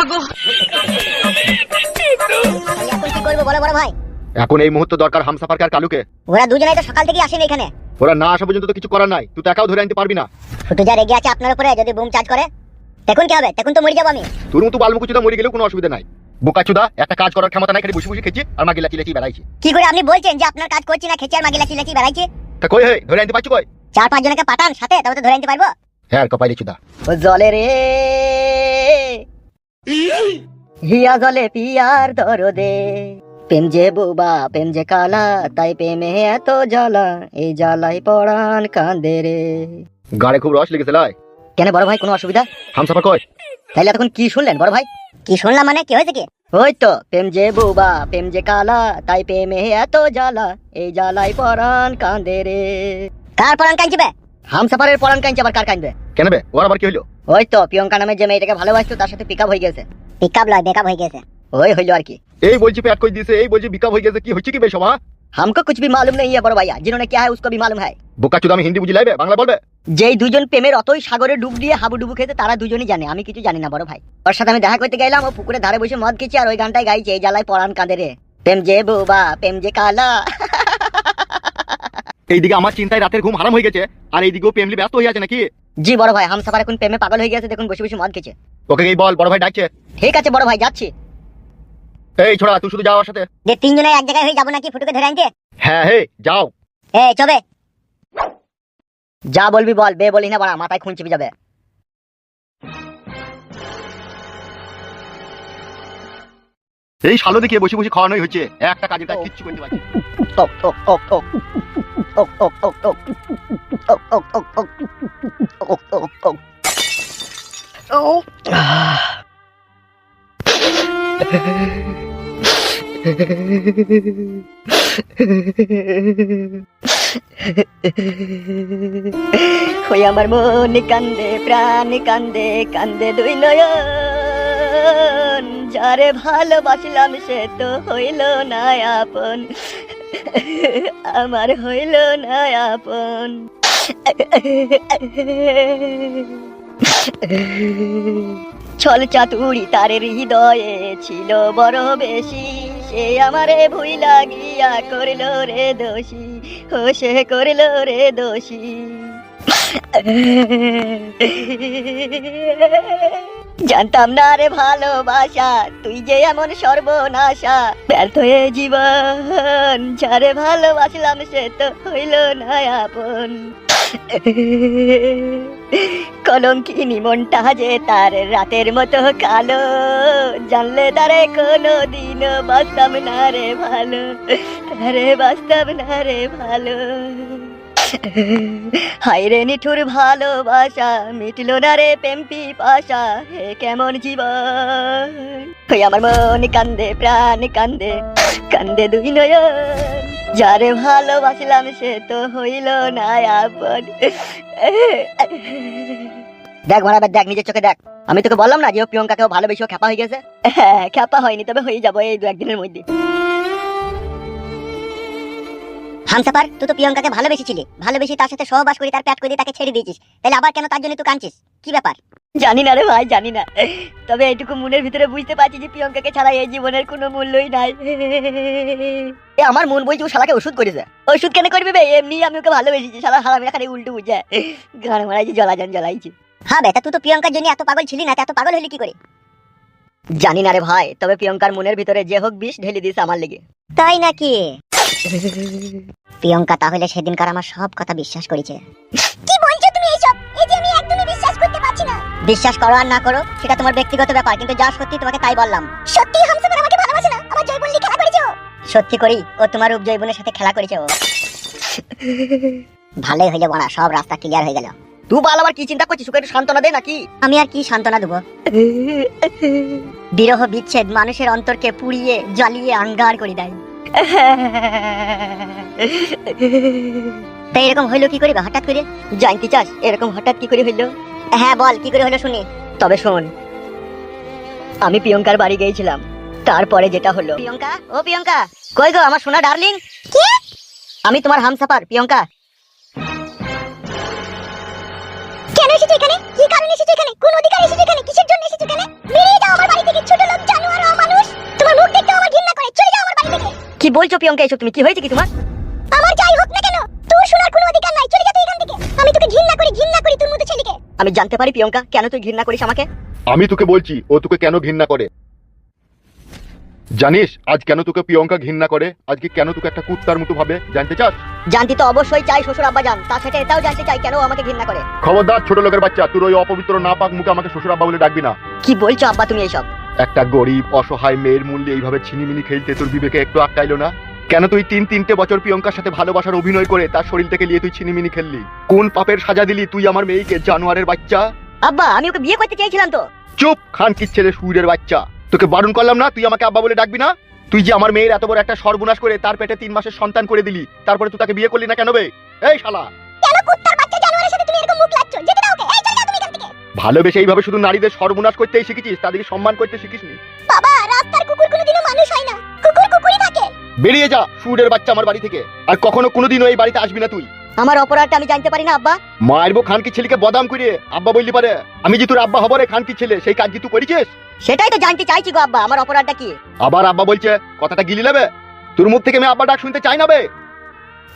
এখন কি করব বলো বড় ভাই এখন এই মুহূর্তে দরকার হামসাফারকে আর কালুকে। ওরা দুজনেই তো সকাল থেকে আসেনি এখানে। ওরা না আসা পর্যন্ত তো কিছু করার নাই। তুই তো একাও ধরে আনতে পারবি না। ফুটু যা রেগে আছে আপনার উপরে যদি বুম চার্জ করে দেখুন কি হবে দেখুন তো মরে যাব আমি। তোর মতো বালমুকুচুদা মরে গেলেও কোনো অসুবিধা নাই। বোকাচুদা একটা কাজ করার ক্ষমতা নাই খালি বসে বসে খেছি আর মাগি লাচি লাচি বেড়াইছি। কি করে আপনি বলছেন যে আপনার কাজ করছি না খেচে আর মাগি লাচি লাচি বেড়াইছে? তা কই হে? ধরে আনতে পারছ কই? চার পাঁচ জনকে পাঠান সাথে তবে তো ধরে নিতে পারব। হ্যাঁ কপালি চুদা। ও জলে রে। হিয়া জলে পিয়ার দরদে। প্রেম যে বুবা প্রেম যে কালা তাই প্রেমে এত জ্বালা এই জ্বালাই পড়ান কান্দে রে। গাড়ে খুব রস লেগেছে লাই। কেন বড় ভাই কোনো অসুবিধা? হামসাফার কই তাইলে এতক্ষণ কি শুনলেন বড় ভাই? কি শুনলাম মানে কি হয়েছে কি? ওই তো প্রেম যে বুবা প্রেম যে কালা তাই প্রেমে এত জ্বালা এই জ্বালাই পড়ান কান্দে রে। কার পরান কাঁদবে হামসাফারের পড়ান কাঁদছে আবার কার কাঁদবে? কেন বে? ওর আবার কি হইল? ওই তো প্রিয়ঙ্কা নামে যে মেয়েটাকে ভালোবাসতো তার সাথে পিক হয়ে গেছে পিক আপ লয় বেকআপ হয়ে গেছে ওই হইলো আর কি এই বলছি পেট কই দিয়েছে এই বলছি বিকাপ হয়ে গেছে কি হচ্ছে কি বে সবা हमको कुछ भी मालूम नहीं है बड़ो भैया जिन्होंने क्या है उसको भी मालूम है বোকাচুদা আমি হিন্দি বুঝি লাইবে বাংলা বলবে যেই দুজন প্রেমের অতই সাগরে ডুব দিয়ে হাবুডুবু খেতে তারা দুজনই জানে আমি কিছু জানি না বড় ভাই ওর সাথে আমি দেখা করতে গেলাম ও পুকুরে ধারে বসে মদ খেয়েছি আর ওই গানটাই গাইছে এই জ্বালায় পরান কাঁদে রে প্রেম যে বুবা প্রেম যে কালা এইদিকে আমার চিন্তায় রাতের ঘুম হারাম হয়ে গেছে আর এইদিকেও প্রেমলি ব্যস্ত হয়ে আছে নাকি জি বড় ভাই হামসাফার এখন প্রেমে পাগল হয়ে গেছে দেখুন বসে বসে মদ খেয়েছে ওকে এই বল বড় ভাই ডাকছে ঠিক আছে বড় ভাই যাচ্ছি এই ছোড়া তুই শুধু যাও আমার সাথে যে তিনজনে এক জায়গায় হয়ে যাব নাকি ফুটুকে ধরে আনতে হ্যাঁ হে যাও এ চবে যা বলবি বল বে বলি না বাড়া মাথায় খুন চিপে যাবে এই শালো দেখিয়ে বসে বসে খাওয়ানোই হচ্ছে একটা কাজ কিচ্ছু করতে পারছি না। ওক ওক ওক ওক ওক ওক ওক ওক ওক ওক ওক ওক ওক ওক ওই আমার মন কান্দে প্রাণ কান্দে কান্দে দুই নয়ন যারে ভালোবাসলাম সে তো হইল না আপন আমার হইল না আপন ছল চাতুরি তার হৃদয়ে ছিল বড় বেশি। সে আমারে ভুই লাগিয়া করিল রে দোষী। ও সে করিল রে দোষী। জানতাম না রে ভালোবাসা, তুই যে এমন সর্বনাশা। ব্যর্থ হয়ে জীবন, যারে ভালোবাসলাম সে তো হইল না আপন। কলঙ্কিনী মনটা যে তার রাতের মতো কালো, জানলে তারে কোনো দিন বাঁচতাম না রে ভালো, তারে বাঁচতাম না রে ভালো। হাই রে নিঠুর ভালোবাসা, মিটলো না রে পেম্পি পাশা, হে কেমন জীবন? ওই আমার মন কান্দে, প্রাণ কান্দে কান্দে দুই নয়ন। যারে ভালোবাসলাম সে তো হইল না আপন দেখ মারা, দেখ, নিজের চোখে দেখ। আমি তোকে বললাম না যে প্রিয়ঙ্কাকেও ভালোবেসে ও খ্যাপা হয়ে গেছে? হ্যাঁ খ্যাপা হয়নি, তবে হয়ে যাব এই দু একদিনের মধ্যে। হামসাপার তুই তো প্রিয়ঙ্কাকে ভালোবেসেছিলি। ভালোবেসে তার সাথে সহবাস করে তার প্যাট করে তাকে ছেড়ে দিয়েছিস। তাহলে আবার কেন তার জন্য তুই কাঁদছিস? কি ব্যাপার? জানি না রে ভাই জানি না। তবে এইটুকু মনের ভিতরে বুঝতে পারছি যে প্রিয়ঙ্কাকে ছাড়া এই জীবনের কোনো মূল্যই নাই। এ আমার মন বলছে ও শালাকে ওষুধ করেছে। ওষুধ কেন করবি বে? এমনি আমি ওকে ভালোবেসেছি। শালা হারামি খালি উল্টো বুঝে। গান মারাইছি জ্বলাজান জ্বলাইছি। হ্যাঁ বেটা তুই তো প্রিয়ঙ্কার জন্য এত পাগল ছিলি না এত পাগল হলি কি করে? জানি না রে ভাই তবে প্রিয়ঙ্কার মনের ভিতরে যে হোক বিষ ঢেলে দিয়েছে আমার লেগে। তাই নাকি? প্রিয়ঙ্কা তাহলে সেদিনকার আমার সব কথা বিশ্বাস করেছে। কি বলছো তুমি এইসব এই যে আমি একদমই বিশ্বাস করতে পারছি না। বিশ্বাস করো আর না করো সেটা তোমার ব্যক্তিগত ব্যাপার কিন্তু যা সত্যি তোমাকে তাই বললাম। সত্যি হামসাফার আমাকে ভালোবাসে না? আমার জয়বল্লি খেলা করেছে সত্যি করি ও তোমার উপজৈবনের সাথে খেলা করেছে ও। ভালোই হইল বড়া সব রাস্তা ক্লিয়ার হয়ে গেল। তুই বাল আবার কি চিন্তা করছিস? ওকে একটু সান্ত্বনা দে নাকি? আমি আর কি সান্ত্বনা দেবো? বিরহ বিচ্ছেদ মানুষের অন্তরকে পুড়িয়ে জ্বালিয়ে আঙ্গার করে দেয়। তাই এরকম হইল কি করে হঠাৎ করে? জানতে চাস এরকম হঠাৎ কি করে হইল? হ্যাঁ বল কি করে হলো শুনি। তবে শোন আমি প্রিয়ঙ্কার বাড়ি গিয়েছিলাম। তারপরে যেটা হলো প্রিয়ঙ্কা? ও প্রিয়ঙ্কা কই গো আমার সোনা ডার্লিং? আমি তোমার হামসাফার প্রিয়ঙ্কা। কেন এসেছ এখানে? কি কারণে এসেছ এখানে? কোন অধিকার এসেছ বলছো প্রিয়ঙ্কা এসব তুমি কি হয়েছে কি তোমার? আমার যাই হোক না কেন তোর শোনার কোনো অধিকার নাই চলে যা তুই এখান থেকে। আমি তোকে ঘৃণা করি ঘৃণা করি তোর মতো ছেলেকে। আমি জানতে পারি প্রিয়ঙ্কা কেন তুই ঘৃণা করিস আমাকে? আমি তোকে বলছি ও তোকে কেন ঘৃণা করে? জানিস আজ কেন তোকে প্রিয়ঙ্কা ঘৃণা করে? আজকে কেন তোকে একটা কুত্তার মতো ভাবে? জানতে চাস? জানতে তো অবশ্যই চাই শ্বশুর আব্বা জান তার সাথে এটাও জানতে চাই কেন ও আমাকে ঘৃণা করে? খবরদার ছোট লোকের বাচ্চা তুই ওই অপবিত্র না পাক মুখে আমাকে শ্বশুর আব্বা বলে ডাকবি না। কি বলছো আব্বা তুমি এইসব একটা গরিব অসহায় মেয়ের মূল্যে এইভাবে ছিনিমিনি খেলতে তোর বিবেকে একটু আটকাইলো না? কেন তুই তিন তিনটে বছর প্রিয়ঙ্কার সাথে ভালোবাসার অভিনয় করে তার শরীর থেকে নিয়ে তুই ছিনিমিনি খেললি? কোন পাপের সাজা দিলি তুই আমার মেয়েকে জানোয়ারের বাচ্চা? আব্বা আমি ওকে বিয়ে করতে চেয়েছিলাম তো। চুপ খান কি ছেলে সুরের বাচ্চা। তোকে বারণ করলাম না? তুই আমাকে আব্বা বলে ডাকবি না? তুই যে আমার মেয়ের এত বড় একটা সর্বনাশ করে তার পেটে তিন মাসের সন্তান করে দিলি তারপরে তুই তাকে বিয়ে করলি না কেন বে? এই শালা! ভালোবেসে এইভাবে শুধু নারীদের সর্বনাশ করতেই শিখেছিস? তাদেরকে সম্মান করতে শিখিসনি? বাবা রাস্তার কুকুর কোনোদিনও মানুষ হয় না। কুকুর কুকুরই থাকে। বেরিয়ে যা সুরের বাচ্চা আমার বাড়ি থেকে। আর কখনো কোনোদিনও এই বাড়িতে আসবি না তুই। আমার অপরাধটা আমি জানতে পারি না আব্বা। মারবো খানকি ছেলেকে বদাম করে আব্বা বললি পারে আমি যে তোর আব্বা হব রে খানকি ছেলে সেই কাজ কি তুই করেছিস? সেটাই তো জানতে চাইছি গো আব্বা। আমার অপরাধটা কি? আবার আব্বা বলছে কথাটা গিলি নেবে? তোর মুখ থেকে আমি আব্বা ডাক শুনতে চাই না বে।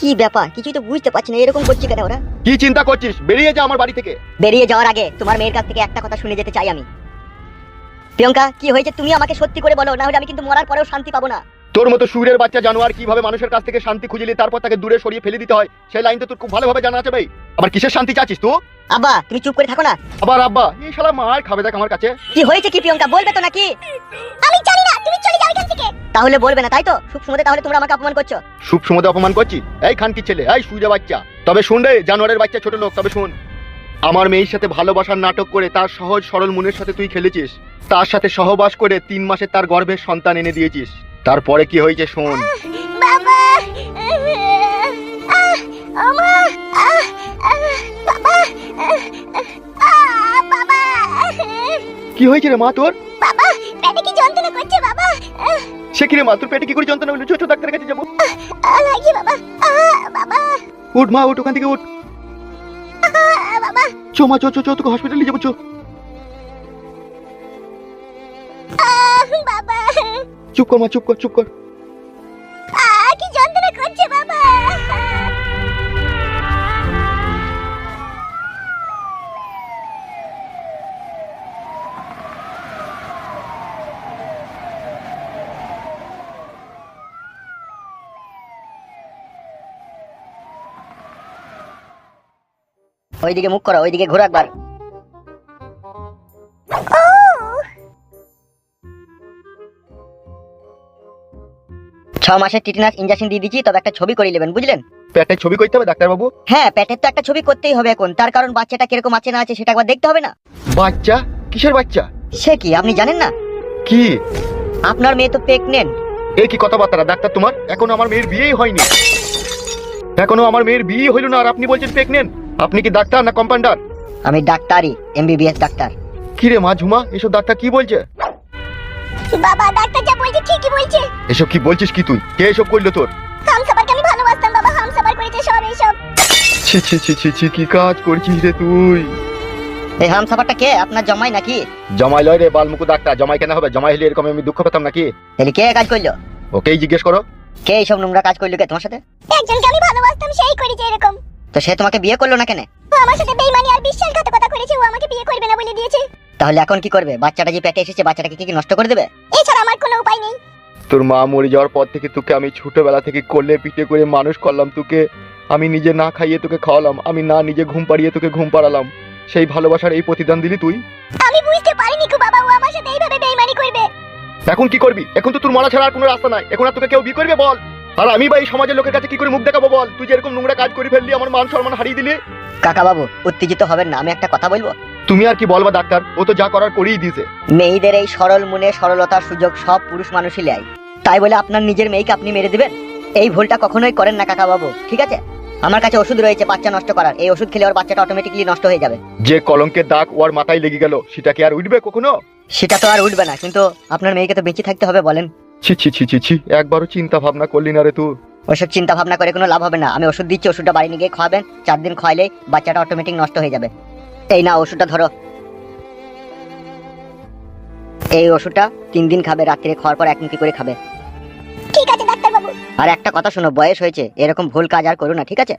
কি ব্যাপার? কিছুই তো বুঝতে পারছি না এরকম করছি কেন ওরা? কি চিন্তা করছিস? বেরিয়ে যা আমার বাড়ি থেকে। বেরিয়ে যাওয়ার আগে তোমার মেয়ের কাছ থেকে একটা কথা শুনে যেতে চাই আমি। প্রিয়ঙ্কা কি হয়েছে? তুমি আমাকে সত্যি করে বলো না হলে আমি কিন্তু মরার পরেও শান্তি পাবো না। তোর মতো সুরের বাচ্চা জানোয়ার কীভাবে মানুষের কাছ থেকে শান্তি খুঁজলি তারপর তাকে দূরে সরিয়ে ফেলে দিতে হয় সেই লাইন তো তোর খুব ভালোভাবে জানা আছে ভাই। আবার কিসের শান্তি চাচ্ছিস তুই? আব্বা তুমি চুপ করে থাকো না। আবার আব্বা এই শালা মার খাবে দেখ আমার কাছে। কি হয়েছে কি প্রিয়ঙ্কা? বলবে তো নাকি? আমি জানি না তাহলে বলবে না তাই তো? সুখ সময় তাহলে তোমরা আমাকে অপমান করছ। শুভ সময় অপমান করছি? এই খানকি ছেলে এই সুজা বাচ্চা। তবে শুন রে জানোয়ারের বাচ্চা ছোট লোক তবে শুন। আমার মেয়ের সাথে ভালোবাসার নাটক করে তার সহজ সরল মনের সাথে তুই খেলেছিস। তার সাথে সহবাস করে তিন মাসে তার গর্ভের সন্তান এনে দিয়েছিস। তারপরে কি হয়েছে শোন। কি হয়েছে রে মা তোর? বাবা কি যন্ত্রণা করছে বাবা? আহ, সে মাথুর মা তোর পেটে কি করে যন্ত্রণা হলো? ছোট ডাক্তারের কাছে যাব। আহ, বাবা বাবা। উঠ মা উঠ ওখান থেকে উঠ। বাবা। চো মা চো চো চো তোকে হসপিটালে যাব চো। বাবা। চুপ কর মা চুপ কর চুপ কর। ওইদিকে মুখ করো ওইদিকে ঘোরো একবার। ছ মাসের টিটেনাস ইঞ্জেকশন দিয়ে দিচ্ছি তবে একটা ছবি করে নেবেন বুঝলেন? পেটে ছবি করতে হবে ডাক্তারবাবু? হ্যাঁ পেটের তো একটা ছবি করতেই হবে এখন। তার কারণ বাচ্চাটা কীরকম আছে না আছে সেটা একবার দেখতে হবে না। বাচ্চা? কিসের বাচ্চা? সে কি আপনি জানেন না? কি? আপনার মেয়ে তো প্রেগনেন্ট এ কি কথাবার্তা ডাক্তার তোমার? এখনও আমার মেয়ের বিয়েই হয়নি। এখনও আমার মেয়ের বিয়ে হইল না আর আপনি বলছেন প্রেগনেন্ট আপনি কি ডাক্তার না কম্পাউন্ডার? আমি ডাক্তারই এমবিবিএস ডাক্তার। কি রে মা ঝুমা এসব ডাক্তার কি বলছে? বাবা ডাক্তার যা বলছে ঠিকই বলছে। এসব কি বলছিস কি তুই? কে এসব করল তোর? হামসাবারকে আমি ভালোবাসতাম বাবা হামসাবার করেছে সব এইসব ছি ছি ছি ছি ছি কি কাজ করছিস রে তুই? এই হামসাফারটা কে? আপনার জমাই নাকি? জমাই লয় রে বালমুকু ডাক্তার জমাই কেন হবে? জমাই হলে এরকম আমি দুঃখ পেতাম নাকি? তাহলে কে কাজ করল? ওকেই জিজ্ঞেস করো। কে এইসব নোংরা কাজ করল কে তোমার সাথে? একজনকে আমি ভালোবাসতাম সেই করেছে এরকম। তো সে তোমাকে বিয়ে করল না কেন? ও আমার সাথে বেইমানি আর বিশ্বাসঘাতকতা করেছে ও আমাকে বিয়ে করবে না বলে দিয়েছে। তাহলে এখন কি করবে? বাচ্চাটা যে পেটে এসেছে বাচ্চাটাকে কি কি নষ্ট করে দেবে? এছাড়া আমার কোনো উপায় নেই। তোর মা মরে যাওয়ার পর থেকে তোকে আমি ছোটবেলা থেকে কোলে পিঠে করে মানুষ করলাম তোকে আমি নিজে না খাইয়ে তোকে খাওয়ালাম আমি না নিজে ঘুম পাড়িয়ে তোকে ঘুম পাড়ালাম। সেই ভালোবাসার এই প্রতিদান দিলি তুই? আমি বুঝতে পারিনি কো বাবা ও আমার সাথে এইভাবে বেইমানি করবে। এখন কি করবি? এখন তো তোর মারা ছাড়া আর কোনো রাস্তা নাই। এখন আর তোকে কেউ বিয়ে করবে বল। আর আমি এই সমাজের লোকের কাছে কি করে মুখ দেখাবো বল? তুই যে এরকম নোংরা কাজ করে ফেললি আমার মান সম্মান হারিয়ে দিলি। কাকা বাবু উত্তেজিত হবেন না আমি একটা কথা বলব? তুমি আর কি বলবা ডাক্তার? ও তো যা করার করেই দিয়েছে। মেয়েদের এই সরল মনে সরলতার সুযোগ সব পুরুষ মানুষই নেয়। তাই বলে আপনার নিজের মেয়েকে আপনি মেরে দিবেন? এই ভুলটা কখনোই করেন না কাকা বাবু ঠিক আছে? আমার কাছে ওষুধ রয়েছে বাচ্চা নষ্ট করার। এই ওষুধ খেলে ওর বাচ্চাটা অটোমেটিকলি নষ্ট হয়ে যাবে। যে কলঙ্কের দাগ ওর মাথায় লেগে গেল সেটা কি আর উঠবে কখনো? সেটা তো আর উঠবে না কিন্তু আপনার মেয়েকে তো বেঁচে থাকতে হবে বলেন। ছি ছি ছি ছি ছি। একবারও চিন্তা ভাবনা করলি না রে তুই। ওসব চিন্তা ভাবনা করে কোনো লাভ হবে না। আমি ওষুধ দিচ্ছি ওষুধটা বাড়ি নিয়ে গিয়ে খাওয়াবেন। চার দিন খাওয়াইলেই বাচ্চাটা অটোমেটিক নষ্ট হয়ে যাবে। এই না ওষুধটা ধরো। এই ওষুধটা তিন দিন খাবে রাত্রে খাওয়ার পর এক মুখি করে খাবে। ঠিক আছে ডাক্তার যাব আর একটা কথা শোনো বয়স হয়েছে এরকম ভুল কাজ আর করো না ঠিক আছে?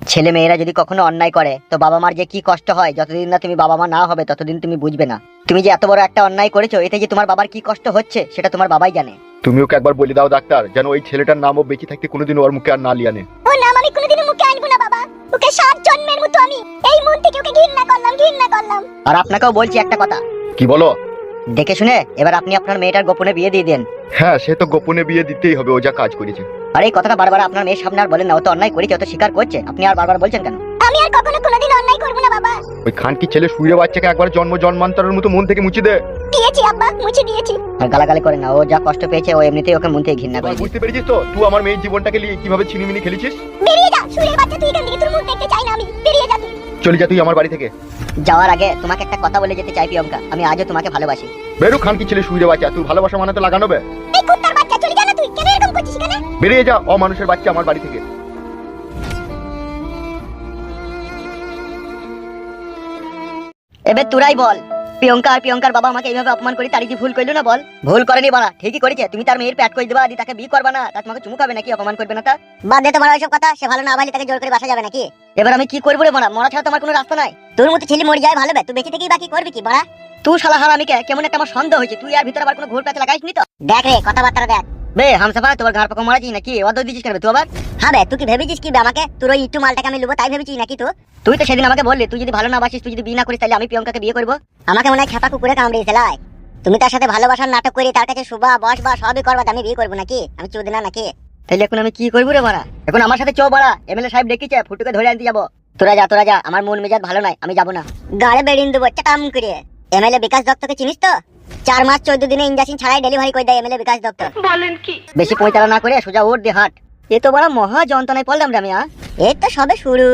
ছেলে মেয়েরা যদি কখনো অন্যায় করে তো বাবা মার যে কি কষ্ট হয় যতদিন না তুমি বাবা মা না হবে ততদিন তুমি বুঝবে না। তুমি যে এত বড় একটা অন্যায় করেছ এতে যে তোমার বাবার কি কষ্ট হচ্ছে সেটা তোমার বাবাই জানে। তুমি ওকে একবার বলে দাও ডাক্তার যেন ওই ছেলেটার নামও বেঁচে থাকতে কোনোদিন ওর মুখে আর না লিয়ানে। ও নাম আমি কোনোদিনও মুখে আনব না বাবা। ওকে সাত জন্মের মতো আমি এই মন থেকে ওকে ঘৃণা করলাম ঘৃণা করলাম। আর আপনাকেও বলছি একটা কথা। কি বলো? দেখে শুনে এবার আপনি আপনার মেয়েটার গোপনে বিয়ে দিয়ে দেন। হ্যাঁ সে তো গোপনে বিয়ে দিতেই হবে ও যা কাজ করেছে। আর এই কথাটা বারবার আপনার মেয়ের সামনে আর বলেন না ও তো অন্যায় করেছে ও তো স্বীকার করছে। আপনি আর বারবার বলছেন কেন? আমি আর কখনো কোনোদিন অন্যায় করব না বাবা। ওই খানকি ছেলে শুয়ে বাচ্চাকে একবার জন্ম জন্মান্তরের মতো মন থেকে মুছে দে। দিয়েছি আব্বা মুছে দিয়েছি। আর গালাগালি করে না ও যা কষ্ট পেয়েছে ও এমনিতেই ওকে মন থেকে ঘৃণা করে বুঝতে পেরেছিস তো? তুই আমার মেয়ের জীবনটাকে নিয়ে কীভাবে ছিনিমিনি খেলেছিস? বেরিয়ে যা সুরের বাচ্চা তুই এখান থেকে তোর মুখ দেখতে চাই না আমি। বেরিয়ে যা তুই। চলে যা তুই আমার বাড়ি থেকে। যাওয়ার আগে তোমাকে একটা কথা বলে যেতে চাই প্রিয়ঙ্কা। আমি আজও তোমাকে ভালোবাসি। বেরু খানকি ছেলে শুয়ে বাচ্চা তুই ভালোবাসা মানে তো লাগানো এরকম করছিস কেন? বেরিয়ে যা অমানুষের বাচ্চা আমার বাড়ি থেকে। এবার তোরাই বল প্রিয়ঙ্কা আর প্রিয়ঙ্কার বাবা আমাকে এইভাবে অপমান করে তারি কি ভুল করল না বল? ভুল করেনি বাড়া ঠিকই করেছে। তুমি তার মেয়ের প্যাট করে দেবা আদি তাকে বিয়ে করবা না তা তোমাকে চুমু খাবে নাকি অপমান করবে না তা? বাদ দে তোমার ওইসব কথা সে ভালো না ভালো তাকে জোর করে বাসা যাবে নাকি? এবার আমি কি করব রে বাড়া? মরা ছাড়া তোমার কোনো রাস্তা নাই। তোর মতো ছেলে মরে যায় ভালো তুই বেঁচে থেকেই বাকি করবি কি বড়া? তুই শালা হার আমি কেমন একটা আমার সন্দেহ হয়েছে তুই আর ভিতরে আবার কোনো ঘুর প্যাচ লাগাইস নি তো? দেখ রে কথাবার্তা দেখ। বে হামসাফা তোমার ঘর পাকা মারাছিস নাকি? দিছিস কেন তুই আবার? হ্যাঁ বে তুই কি ভেবেছিস কি আমাকে? তোর ওই মালটাকে আমি লুবো তাই ভেবেছিস নাকি তুই তুই তো সেদিন আমাকে বললি তুই যদি ভালো না বাসিস তুই যদি বিয়ে না করিস তাহলে আমি প্রিয়ঙ্কাকে বিয়ে করব। আমাকে মনে হয় খেপা কুকুরে তুমি তার সাথে ভালোবাসার নাটক করে তার কাছে শুভা বস বা সবই করবা আমি বিয়ে করব নাকি? আমি চুদ না নাকি? তাহলে এখন আমি কি করব রে এখন আমার সাথে চো বাড়া এমএলএ সাহেব ডেকেছে ফুটুকে ধরে আনতে যাব। তোরা যা তোরা যা আমার মন মেজাজ ভালো নাই আমি যাব না। গাড়ে বেরিয়ে দেবো চাটাম করে। এমএলএ বিকাশ দত্তকে চিনিস তো? চার মাস চোদ্দ দিনে ইঞ্জেকশন ছাড়াই ডেলিভারি করে দেয় এমএলএ বিকাশ দপ্তর। বলেন কি? বেশি পরিচালনা না করে সোজা ওর দে হাট। এ তো বড় মহা যন্ত্রণায় পড়লাম রে আমি আ? এই তো সবে শুরু।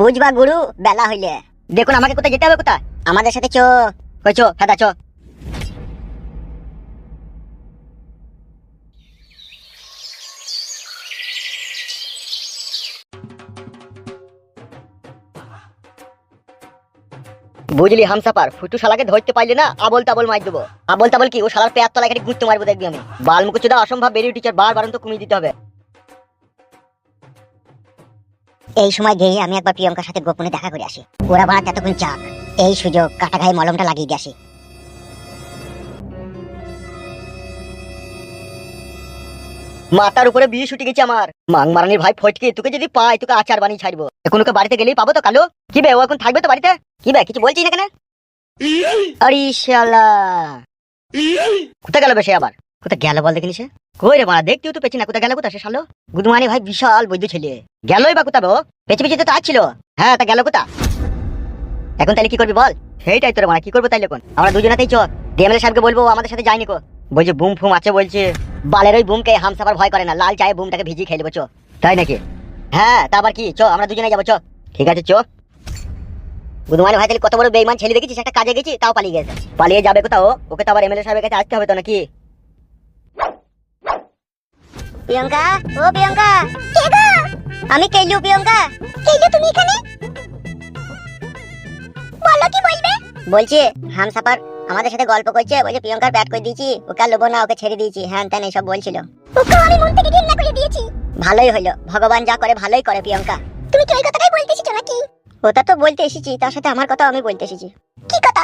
বুঝবা গুরু বেলা হইলে। দেখুন আমাকে কোথায় যেতে হবে কোথায়? আমাদের সাথে চো। কই চো হ্যাঁ চো। বুঝলি হামসাপার ফুটু শালাকে ধরতে পারলে না, আবল তাবল মার দেবো। আবল তাবল কি, ও শালার পেয়ার তলায় এখানে গুঁততে মারবো দেখবি আমি। বাল মুকুচুদা অসম্ভব বেরিয়ে টিচার বার বারণ তো কমিয়ে দিতে হবে। এই সময় গিয়ে আমি একবার প্রিয়ঙ্কার সাথে গোপনে দেখা করে আসি। ওরা বাড়াতে এতক্ষণ চাক, এই সুযোগ কাটা গায়ে মলমটা লাগিয়ে দিয়ে আসি। মাথার উপরে বিয়ে ছুটে গেছে আমার। মাং মারানির ভাই ফটকে, তোকে যদি পাই, তোকে আচার বানিয়ে ছাড়বো। এখন ওকে বাড়িতে গেলেই পাবো তো কালো? কি বে, ও এখন থাকবে তো বাড়িতে? কি বে, কিছু বলছিস না কেন কোথায় গেল বেশি আবার? কোথায় গেল বল দেখিনি সে? কই রে মারা দেখতেও তো পেছি না, কোথায় গেল, কোথায় সে শালো? গুদমানি ভাই, বিশাল বৈদ্য ছেলে। গেলই বা কোথাবে ও? পেছি পেছি তো আসছিল হ্যাঁ তা গেল কোথা এখন তাহলে কি করবি বল? সেইটাই তোর মানে কি করব তাইলে এখন? আমরা দুজনাতেই চ ডিএমএল সাহেবকে বলব আমাদের সাথে যায়নি কো। বলছে বুম ফুম আছে বলছে। বালের ওই বুমকে হামসাবার ভয় করে না লাল চায়ে বুমটাকে ভিজিয়ে খেয়ে নেব চ। তাই নাকি? হ্যাঁ তারপর কি? চ আমরা দুজনে যাব চো। ঠিক আছে চ। বুধমানে ভাই তাহলে কত বড় বেইমান ছেলে দেখেছিস? একটা কাজে গেছি তাও পালিয়ে গেছে। পালিয়ে যাবে কোথাও? ওকে তো আবার এমএলএ সাহেবের কাছে আসতে হবে তো নাকি? প্রিয়ঙ্কা ও প্রিয়ঙ্কা। কে গো? আমি কেলু প্রিয়ঙ্কা। কেলু তুমি এখানে? বলো কি বলবে? বলছি হামসাপার আমাদের সাথে গল্প করছে বলছে প্রিয়ঙ্কার ব্যাট করে দিয়েছি ওকে আর লোবো না ওকে ছেড়ে দিয়েছি। হ্যাঁ ত্যান এইসব বলছিল। ওকে আমি মন থেকে ঘৃণা করে দিয়েছি। ভালোই হলো ভগবান যা করে ভালোই করে প্রিয়ঙ্কা। তুমি কি ওই কথাটাই বলতে এসেছ নাকি? ওটা তো বলতে এসেছি তার সাথে আমার কথা আমি বলতে এসেছি। কি কথা?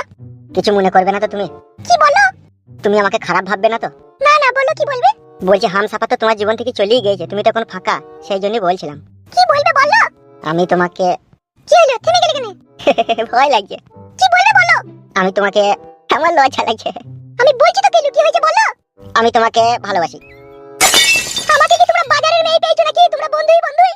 কিছু মনে করবে না তো তুমি? কি বলো? তুমি আমাকে খারাপ ভাববে না তো? না না বলো কি বলবে? বলছি হামসাফা তো তোমার জীবন থেকে চলেই গিয়েছে তুমি তো এখন ফাঁকা সেই জন্যই বলছিলাম। কি বলবে বলো? আমি তোমাকে কি হলো? থেমে গেলে কেন? ভয় লাগছে। কি বলবে বলো? আমি তোমাকে আমার লজ্জা লাগছে। আমি বলছি তো কেলু কি হয়েছে বলো। আমি তোমাকে ভালোবাসি। আমাকে কি তোমরা বাজারের মেয়ে পেয়েছ নাকি? তোমরা বন্ধুই বন্ধুই।